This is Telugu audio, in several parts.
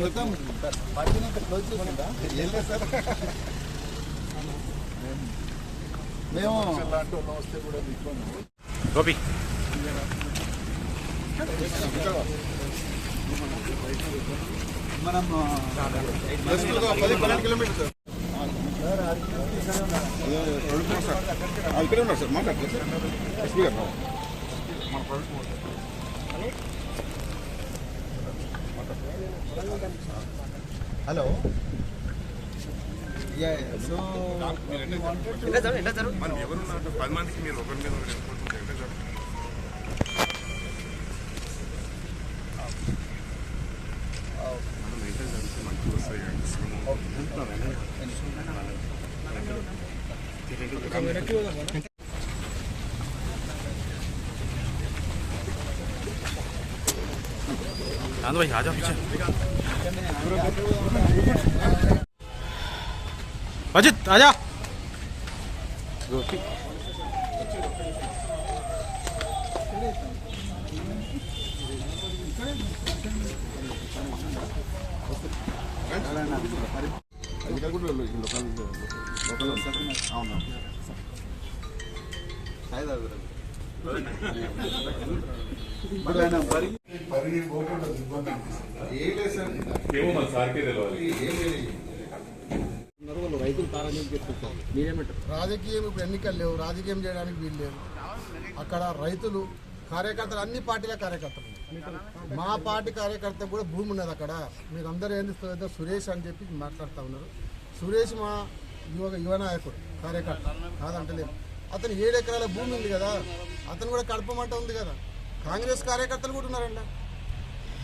మొత్తం పార్టీని క్లోజ్ సార్. మేము వస్తే కూడా గోపి మనం పది పన్నెండు కిలోమీటర్ సార్. ఇక్కడే ఉన్నారు సార్. మాట్లాడలేదు సార్? ఎస్పీ గారు. హలో. సో మనం ఎవరున్నారు? పది మందికి మీరు ఒకరి మీద ఒకరు ఎన్నుకుంటుంటే ఎట్లా సార్? మనం ఎట్లా జరిగితే మంచిగా వస్తాయి అంటే శ్రమ 안 अजित आजा ఇక్కడ కూడా ఈ లోకల్ లోకల్ అవునా ఇప్పుడు ఆయన మరి పరిగి పోకుండా ఇబ్బంది అనిపిస్తుంది? ఏం లేదు సార్. ఏమో మన సార్కే తెలియాలి ఏం లేదు రాజకీయం ఇప్పుడు ఎన్నికలు లేవు రాజకీయం చేయడానికి వీలు లేదు. అక్కడ రైతులు కార్యకర్తలు అన్ని పార్టీల కార్యకర్తలు మా పార్టీ కార్యకర్త కూడా భూమి ఉన్నది అక్కడ. మీరు అందరూ ఏంది ఏదో సురేష్ అని చెప్పి మాట్లాడుతూ ఉన్నారు. సురేష్ మా యువ యువ నాయకుడు కార్యకర్త. కాదంటలేదు. అతను ఏడు ఎకరాల భూమి ఉంది కదా. అతను కూడా కడపమంట ఉంది కదా. కాంగ్రెస్ కార్యకర్తలు కూడా ఉన్నారండి.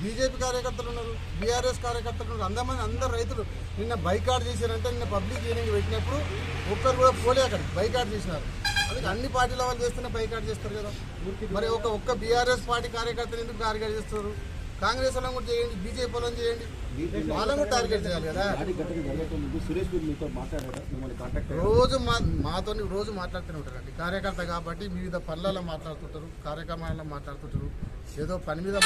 బీజేపీ కార్యకర్తలు ఉన్నారు బీఆర్ఎస్ కార్యకర్తలు ఉన్నారు. అందమంది అందరు రైతులు నిన్న బైకాట్ చేశారంటే నిన్న పబ్లిక్ హీరింగ్ పెట్టినప్పుడు ఒక్కరు కూడా పోలే అక్కడ బైకాట్ చేసినారు. అందుకే అన్ని పార్టీల వాళ్ళు చేస్తేనే బైకాట్ చేస్తారు కదా. మరి ఒక ఒక్క బీఆర్ఎస్ పార్టీ కార్యకర్తలు ఎందుకు టార్గెట్ చేస్తారు? కాంగ్రెస్ వాళ్ళని కూడా చేయండి బీజేపీ వాళ్ళని చేయండి. వాళ్ళని కూడా టార్గెట్ చేయాలి కదా. రోజు మా మాతో రోజు మాట్లాడుతూనే ఉంటారండి కార్యకర్త కాబట్టి వివిధ పనులలో మాట్లాడుతుంటారు కార్యక్రమాలలో మాట్లాడుతుంటారు. ఏదో పని మీద